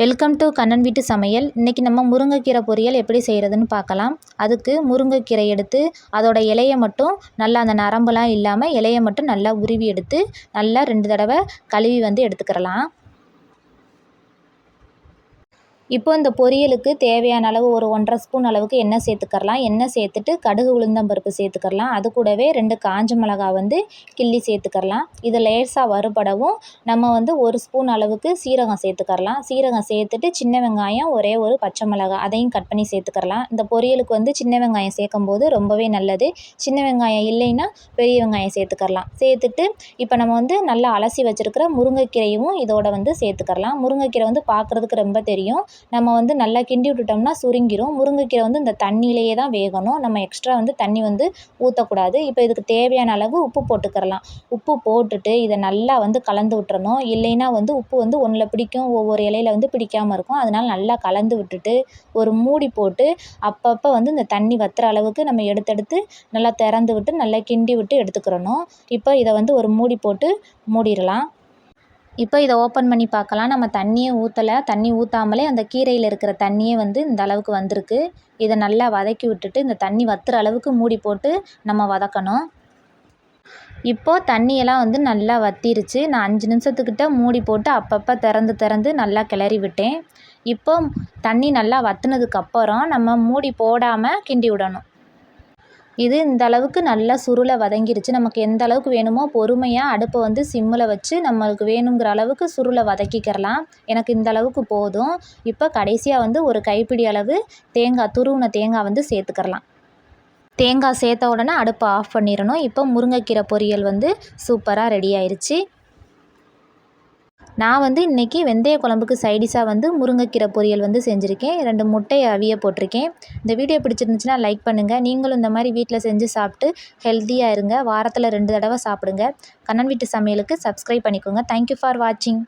Welcome to Kannan வீட்டு சமையல் இன்றைக்கி நம்ம முருங்கைக்கீரை பொரியல் எப்படி செய்கிறதுன்னு பார்க்கலாம். அதுக்கு முருங்கைக்கீரை எடுத்து அதோட இலையை மட்டும் நல்லா அந்த நரம்புலாம் இல்லாமல் இலையை மட்டும் நல்லா உருவி எடுத்து நல்லா ரெண்டு தடவை கழுவி வந்து எடுத்துக்கிறலாம். இப்போ இந்த பொரியலுக்கு தேவையான அளவு ஒரு ஒன்றரை ஸ்பூன் அளவுக்கு எண்ணெய் சேர்த்துக்கரலாம் எண்ணெய் சேர்த்துட்டு கடுகு உளுந்தம்பருப்பு சேர்த்துக்கரலாம் அது கூடவே ரெண்டு காஞ்ச மிளகா வந்து கிள்ளி சேர்த்துக்கரலாம் இது லேசாக வறுபடவும் நம்ம வந்து ஒரு ஸ்பூன் அளவுக்கு சீரகம் சேர்த்துக்கரலாம் சீரகம் சேர்த்துட்டு சின்ன வெங்காயம் ஒரே ஒரு பச்சை மிளகா அதையும் கட் பண்ணி சேர்த்துக்கரலாம் இந்த பொரியலுக்கு வந்து சின்ன வெங்காயம் சேர்க்கும் போது ரொம்பவே நல்லது. சின்ன வெங்காயம் இல்லைன்னா பெரிய வெங்காயம் சேர்த்துக்கரலாம் சேர்த்துட்டு இப்போ நம்ம வந்து நல்லா அலசி வச்சுருக்கிற முருங்கைக்கீரையும் இதோட வந்து சேர்த்துக்கரலாம் முருங்கைக்கீரை வந்து பார்க்குறதுக்கு ரொம்ப தெரியும். நம்ம வந்து நல்லா கிண்டி விட்டுட்டோம்னா சுருங்கிடும் முருங்கைக்கீரை வந்து இந்த தண்ணியிலேயே தான் வேகணும். நம்ம எக்ஸ்ட்ரா வந்து தண்ணி வந்து ஊற்றக்கூடாது இப்போ இதுக்கு தேவையான அளவு உப்பு போட்டுக்கிறலாம். உப்பு போட்டுட்டு இதை நல்லா வந்து கலந்து விட்டுறணும். இல்லைன்னா வந்து உப்பு வந்து ஒன்றில் பிடிக்கும். ஒவ்வொரு இலையில வந்து பிடிக்காமல் இருக்கும். அதனால் நல்லா கலந்து விட்டுட்டு ஒரு மூடி போட்டு அப்பப்போ வந்து இந்த தண்ணி வத்துற அளவுக்கு நம்ம எடுத்தெடுத்து நல்லா திறந்து விட்டு நல்லா கிண்டி விட்டு எடுத்துக்கிறணும். இப்போ இதை வந்து ஒரு மூடி போட்டு மூடிடலாம் இப்போ இதை ஓப்பன் பண்ணி பார்க்கலாம். நம்ம தண்ணியே ஊற்றலை தண்ணி ஊற்றாமலே அந்த கீரையில் இருக்கிற தண்ணியே வந்து இந்த அளவுக்கு வந்திருக்கு. இதை நல்லா வதக்கி விட்டுட்டு இந்த தண்ணி வத்துற அளவுக்கு மூடி போட்டு நம்ம வதக்கணும். இப்போது தண்ணியெல்லாம் வந்து நல்லா வற்றிருச்சு நான் அஞ்சு நிமிஷத்துக்கிட்ட மூடி போட்டு அப்பப்போ திறந்து திறந்து நல்லா கிளறி விட்டேன். இப்போ தண்ணி நல்லா வத்துனதுக்கப்புறம் நம்ம மூடி போடாமல் கிண்டி விடணும். இது இந்த அளவுக்கு நல்லா சுருளை வதங்கிருச்சு. நமக்கு எந்த அளவுக்கு வேணுமோ பொறுமையாக அடுப்பை வந்து சிம்மில் வச்சு நம்மளுக்கு வேணுங்கிற அளவுக்கு சுருளை வதக்கிக்கிறலாம். எனக்கு இந்த அளவுக்கு போதும். இப்போ கடைசியாக வந்து ஒரு கைப்பிடி அளவு தேங்காய் துருவின தேங்காய் வந்து சேர்த்துக்கிறலாம். தேங்காய் சேர்த்த உடனே அடுப்பை ஆஃப் பண்ணிடணும் இப்போ முருங்கைக்கீரை பொரியல் வந்து சூப்பராக ரெடி ஆயிடுச்சு நான் வந்து இன்றைக்கி வெந்தய குழம்புக்கு சைடிஷாக வந்து முருங்கைக்கீரை பொரியல் வந்து செஞ்சுருக்கேன். ரெண்டு முட்டையை அவிய போட்டிருக்கேன். இந்த வீடியோ பிடிச்சிருந்துச்சுன்னா லைக் பண்ணுங்கள் நீங்களும் இந்த மாதிரி வீட்டில் செஞ்சு சாப்பிட்டு ஹெல்த்தியாக இருங்க. வாரத்தில் ரெண்டு தடவை சாப்பிடுங்க. கண்ணன் வீட்டு சமையலுக்கு சப்ஸ்கிரைப் பண்ணிக்கோங்க. தேங்க்யூ ஃபார் வாட்சிங்